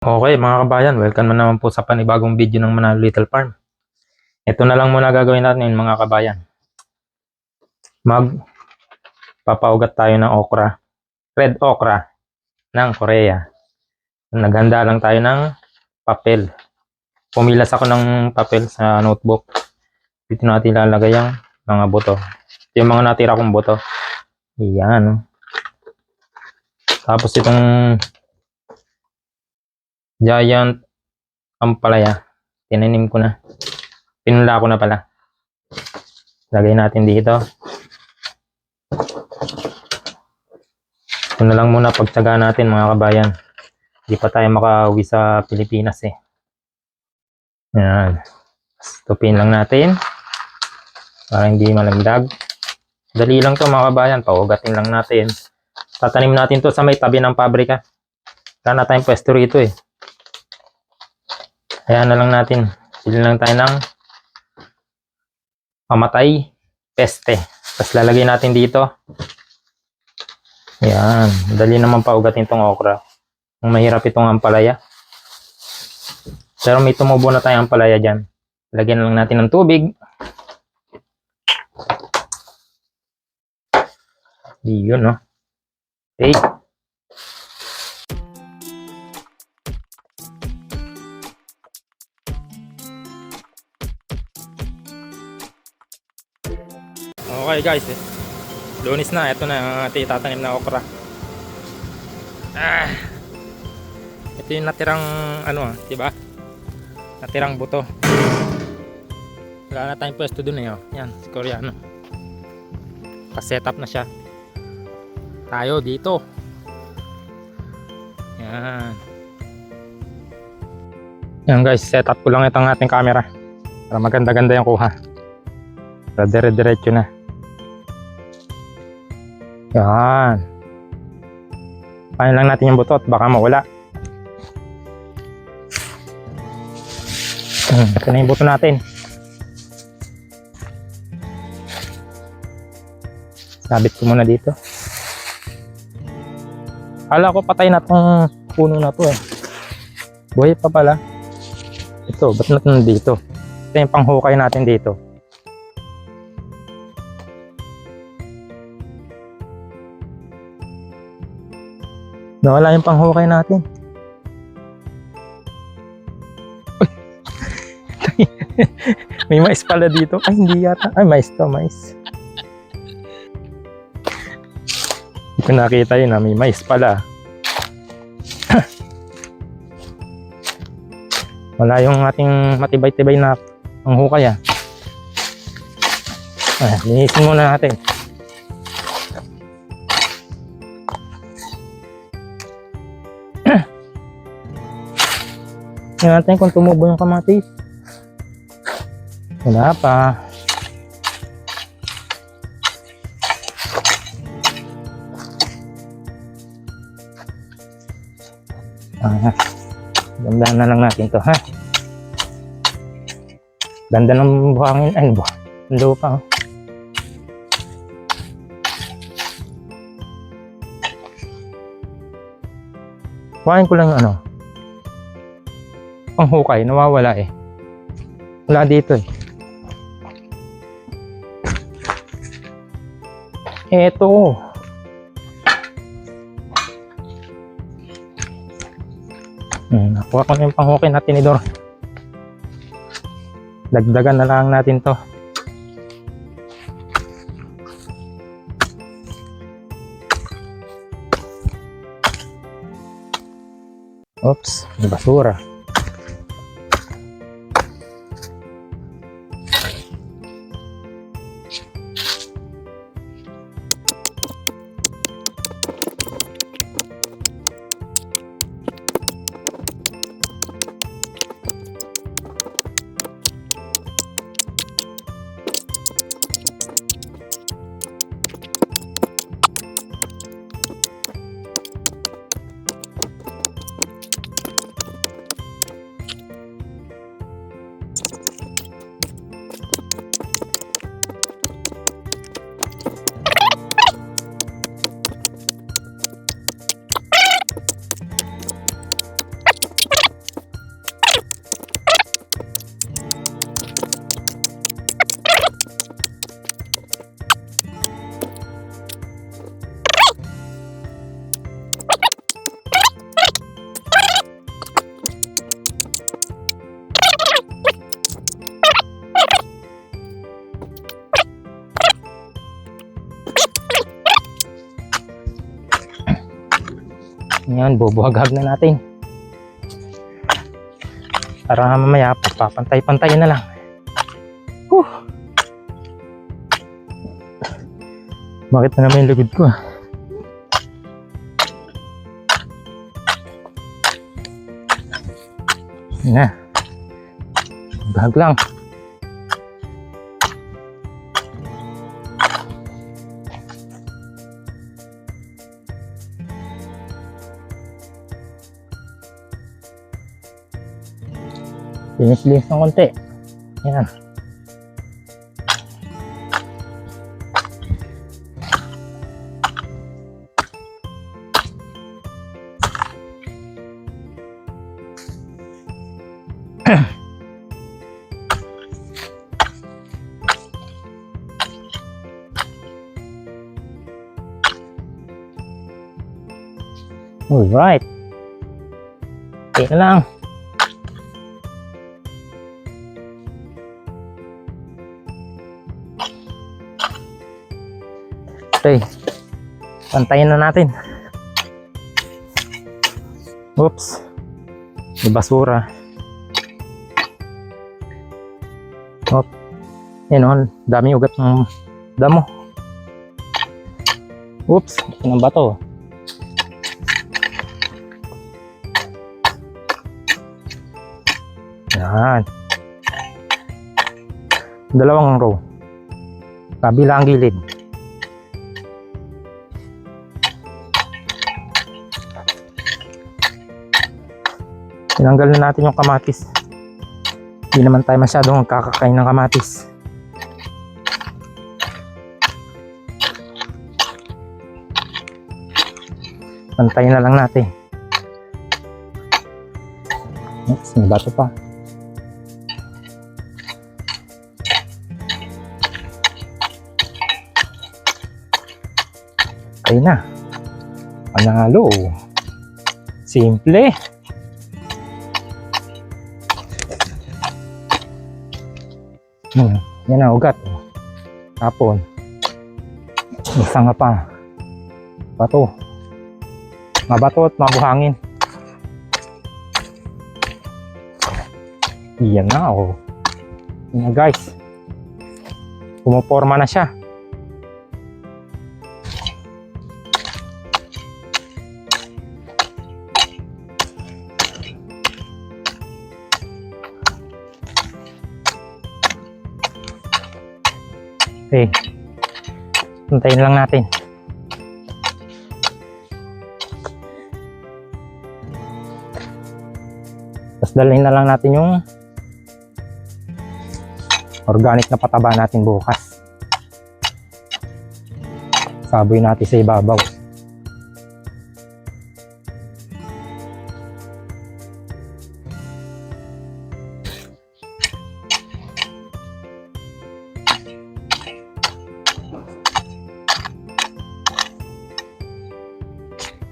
Okay mga kabayan, welcome na naman po sa panibagong video ng Manalo Little Farm. Ito na lang muna gagawin natin mga kabayan. Mag papaugat tayo ng okra. Red okra ng Korea. Naghanda lang tayo ng papel. Pumilas ako ng papel sa notebook. Dito natin ilalagay ang mga buto. Ito yung mga natira kong buto. Yan. oh. Tapos itong giant ampalaya. Tinanim ko na. Pinula ko na pala. Lagay natin dito. Ito na lang muna pagtsaga natin mga kabayan. Hindi pa tayo makauwi sa Pilipinas eh. Yan. Stupin lang natin. Para hindi malagdag. Dali lang to mga kabayan. Paugatin lang natin. Tatanim natin to sa may tabi ng pabrika. Wala na tayong pwesto rito eh. Kaya na lang natin. Bili lang tayo ng pamatay peste. Tapos lalagay natin dito. Yan. Dali naman paugatin tong okra. Ang mahirap itong ampalaya. Pero may tumubo na tayong ampalaya dyan. Lagyan lang natin ng tubig. Di yun, no? Okay. Okay guys, eh. lunis na. Ito na ang ating tatanim na okra. Ah. Ito yung natirang ano ah, di ba? Natirang buto. Wala na tayong pwesto dun eh. Oh. Yan, si Koreano. Pa-set up na siya. Tayo dito. Yan. Yan guys, set up ko lang itong ating camera. Para maganda-ganda yung kuha. Para dire-diretso na. Yan. Pahin lang natin yung butot, baka mawala. Hmm, ito na yung buto natin. Sabit ko muna dito. Kala ko patay na tong puno na to eh. Buhay pa pala. Ito, ba't natin dito? Ito yung panghukay natin dito. Nawala yung panghukay natin. May mais pala dito. Ay, hindi yata. Ay, mais to, mais. Hindi ko nakita yun na may mais pala. Wala yung ating matibay-tibay na panghukay ah. Ah, linisin muna natin. Tingnan natin kung tumubo yung kamatis. Wala pa. Ah, dandahan na lang natin to ha. Ganda ng buhangin. Ay, buha. Ang lupa oh. Kuhain ko lang yung ano, panghukay, nawawala eh. Wala dito eh. Eto. Hmm, nakuha ko na yung panghukay na tinidor. Dagdagan na lang natin to. Oops, basura. Yan, bubuhagag na natin. Para mamaya, papantay-pantay na lang. Whew. Bakit na naman yung lugod ko? ah? Yan na. Bahag lang. Linis-linis ng konti. Yan. Alright. Okay na lang. Okay. Pantayin na natin. Oops. May basura. Op. Yan o, dami ugat ng damo. Oops, ano ba to? Yan. Dalawang row. Kabilang gilid. Tinanggal na natin yung kamatis. Hindi naman tayo masyadong kakakain ng kamatis. Pantayin na lang natin. Oops, may bato pa. Okay na. Panalo. Simple. Hmm, yan na, ugat. Tapon. Isa nga pa. Bato. Mabato at mabuhangin. Yan na, oh. Yan na, guys. Pumuporma na siya. Okay. Puntayin lang natin. Tapos dalhin na lang natin yung organic na pataba natin bukas. Saboy natin sa ibabaw.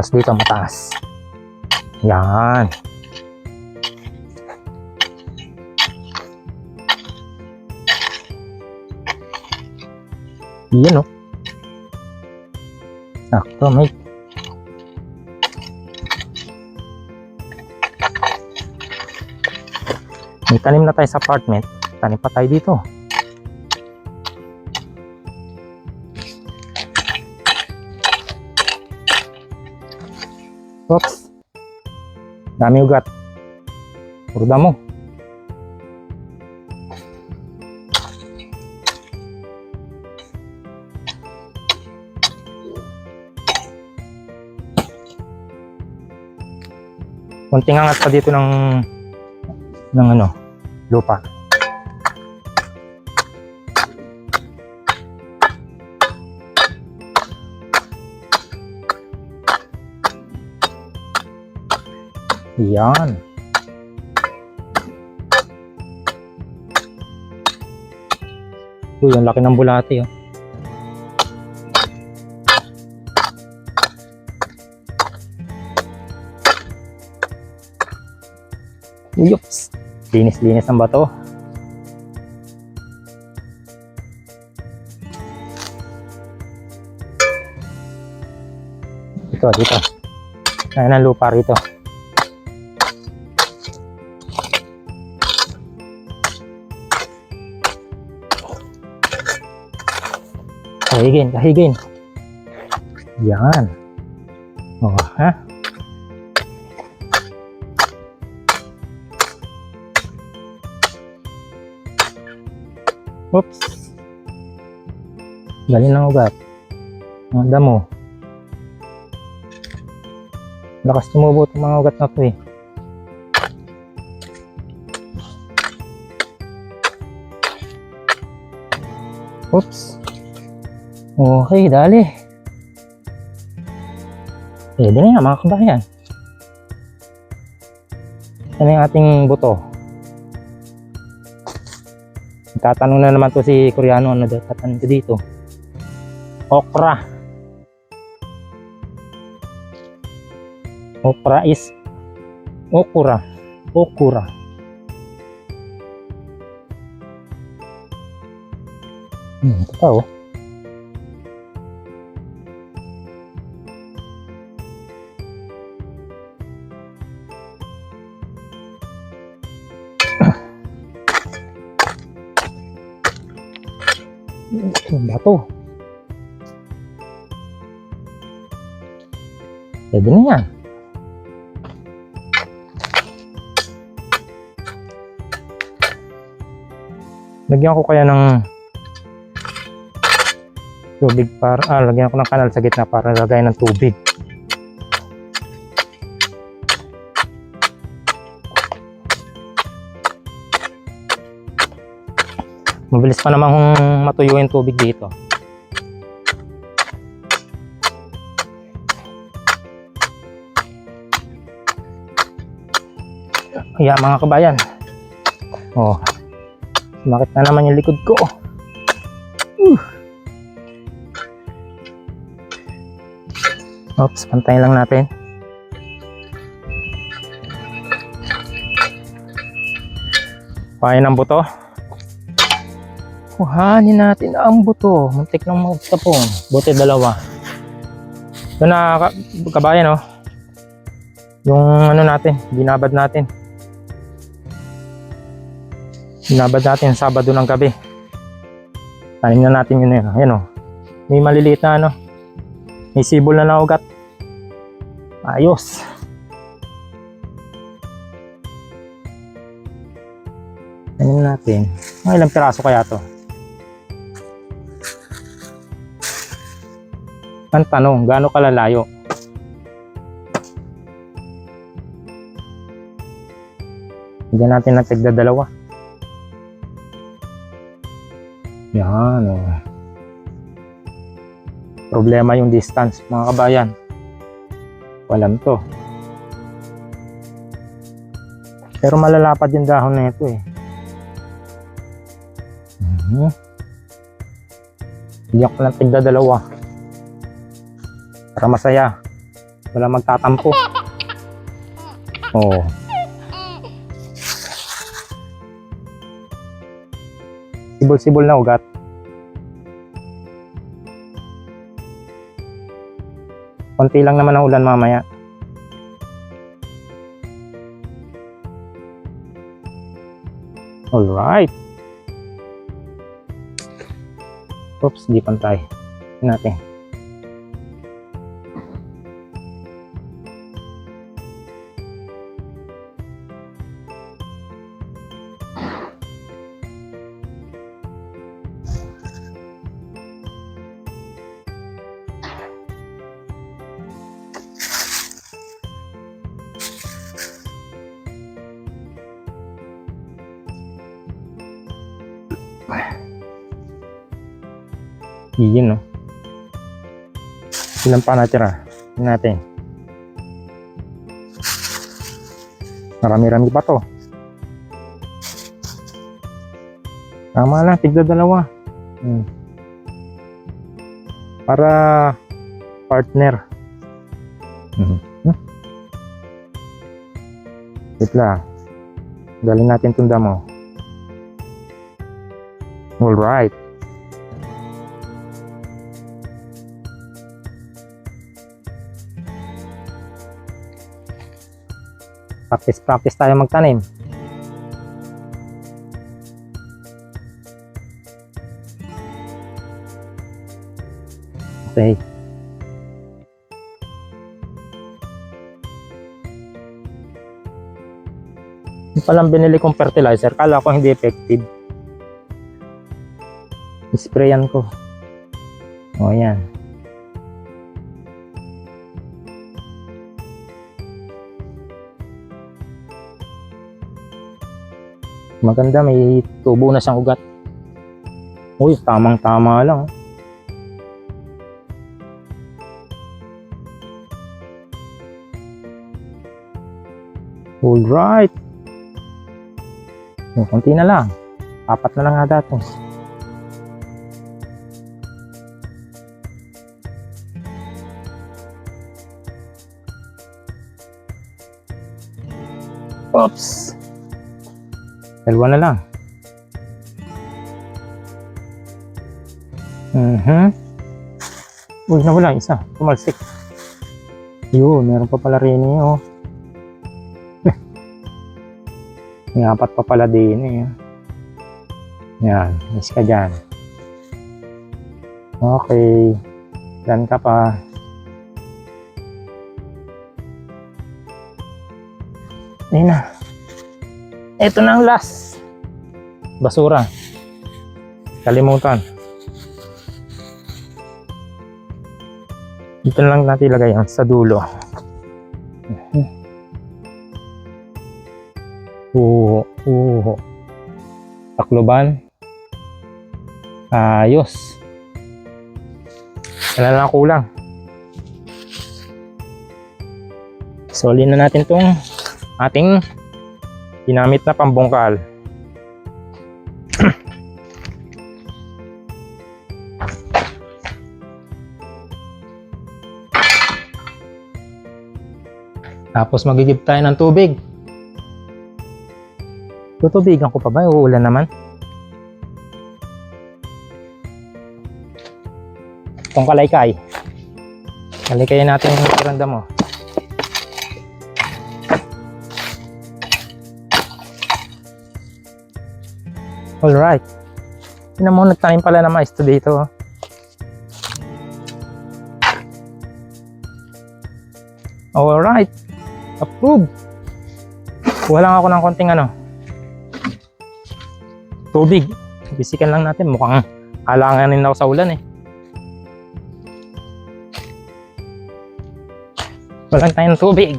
Tapos dito mataas. Yan. Yan o. Sakto, mate. May tanim na tayo sa apartment. Tanim pa tayo dito. Dami ugat. Puro damo. Kunting angat pa dito ng ng ano, lupa. Yan. Uy, ang laki ng bulati oh. Uyops. Linis-linis ang bato. Ito, dito. Kaya ng lupa rito. Kahigin, kahigin. Yan. Oh, ha? Oops. Galing ng ugat. Ang damo. Lakas tumubo itong mga ugat na to eh. Oops. Okay, dali. Pwede na yan mga kabayan. Ano yung ating buto? Tatanong na naman to si Koreano ano daw tatanong ko dito. Okra. Okra is okura. Okura. Hmm, ito pa oh. Bato. Pwede na yan. Lagyan ko kaya ng tubig para, ah, lagyan ko ng kanal sa gitna para lagay ng tubig. Mabilis pa namang matuyo yung tubig dito. Kaya mga kabayan. Oh. Sumakit na naman yung likod ko. Uh. Oops, pantayin lang natin. Kuhain ng buto. Kuhanin natin ang buto. Muntik lang magtapon. Buti dalawa. Ito na ka- kabayan oh. Yung ano natin, binabad natin. Binabad natin Sabado ng gabi. Tanim na natin yun yun. Ayan oh. May maliliit na ano. May sibol na naugat. Ayos. Tanim natin. Mga ilang piraso kaya to? Ang tanong, gaano kalalayo? Bigyan natin ng tigda dalawa. Yan o. Problema yung distance mga kabayan. Walam to. Pero malalapad yung dahon na ito eh. Mhm. Bigyan ko ng tigda dalawa. Para masaya. Wala magtatampo. Oo. Sibol-sibol na ugat. Konti lang naman ang ulan mamaya. Alright. Oops, di pantay. Natin. Iyon, no? Ilan pa natira? Natin. Marami-rami pa to. Tama lang, tigda dalawa. Hmm. Para partner. Mhm. Hmm. Wait lang. Galing natin tunda mo. Alright. Practice, practice tayo magtanim. Okay. Yung palang binili kong fertilizer, kala ko hindi effective. Sprayan ko. O, yan. Maganda, may tubo na siyang ugat. Uy, tamang-tama lang. Alright. Oh, konti na lang. Apat na lang nga dati. Oops. Dalawa na lang. Mhm. Uy, nawala isa. Tumalsik. Yun, meron pa pala rin eh, oh. May apat pa pala din eh. Yan, miss ka dyan. Okay. Dyan ka pa. Ayun na. Ito na ang last. Basura. Kalimutan. Dito na lang natin ilagay yan sa dulo. Oo, oo. Takloban. Ayos. Wala na kulang. Solin na natin tong ating ginamit na pambungkal. Tapos magigib tayo ng tubig. Tutubigan ko pa ba? Uulan naman. Itong kalaykay. Kalaykayin natin yung kiranda mo. Alright. Tingnan mo, nagtanim pala ng mais to dito. Alright. Approve. Kuha lang ako ng konting ano. Tubig. Bisikan lang natin. Mukhang alanganin ako sa ulan eh. Walang tayong tubig.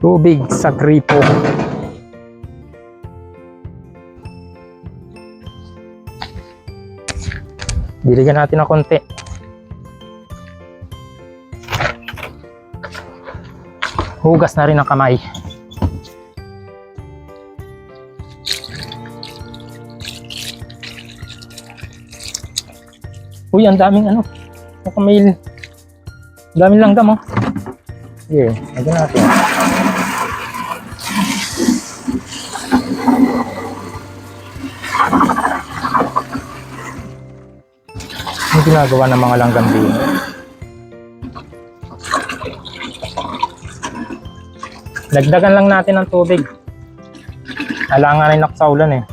Tubig sa gripo. Diligan natin ng konti. Hugas na rin ang kamay. Uy, ang daming ano. Mukhang may... Daming langgam, oh. Sige, lagyan natin. Ginagawa ng mga langgam din. Dagdagan lang natin ng tubig. Alanganin ako sa ulan eh.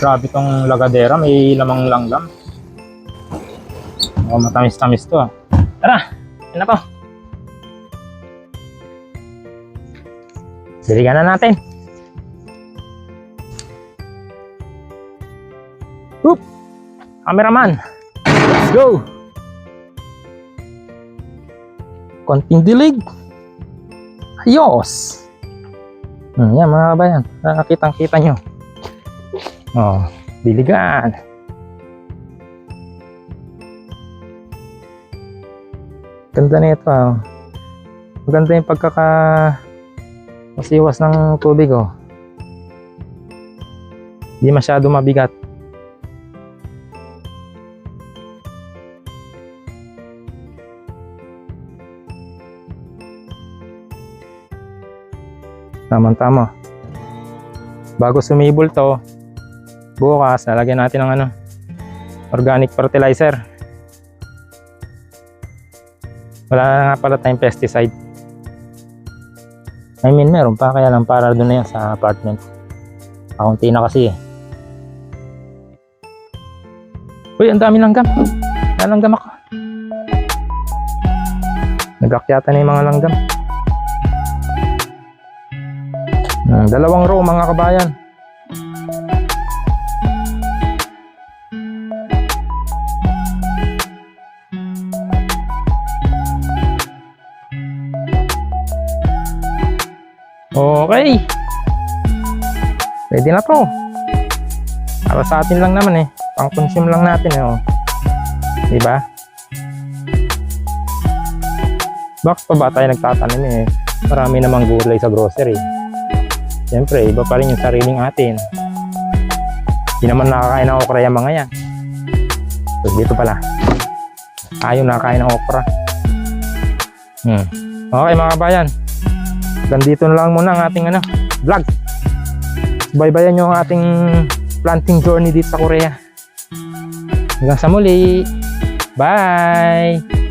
Grabe tong lagadera, may lamang langgam. Oh, matamis-tamis to ah. Tara, yan na po. Diligan na natin. Oop! Cameraman! Let's go! Konting dilig. Ayos! Hmm, yan mga kabayan. Nakakitang kita nyo. Oh, diligan. Ganda na ito ah. Maganda yung pagkaka mas iwas ng tubig oh. Hindi masyado mabigat. Tamang tama bago sumibol to bukas lalagyan natin ng ano organic fertilizer. Wala na nga pala tayong pesticide. I mean, meron pa kaya lang para doon na yan sa apartment. Kaunti na kasi eh. Uy, ang dami langgam. Nalanggam ako. Nagakyata na yung mga langgam. Hmm, dalawang row mga kabayan. Okay. Pwede na to. Para sa atin lang naman eh. Pang-consume lang natin eh. Oh. Diba? Bakit pa ba tayo nagtatanim eh? Marami namang gulay sa grocery. Siyempre, iba pa rin yung sariling atin. Hindi naman nakakain ng okra yung mga yan. Tapos dito pala. Ayaw nakakain ng okra. Hmm. Okay mga kabayan. Gandito na lang muna ang ating ano, vlog. Baybayan nyo ang ating planting journey dito sa Korea. Hanggang sa muli. Bye!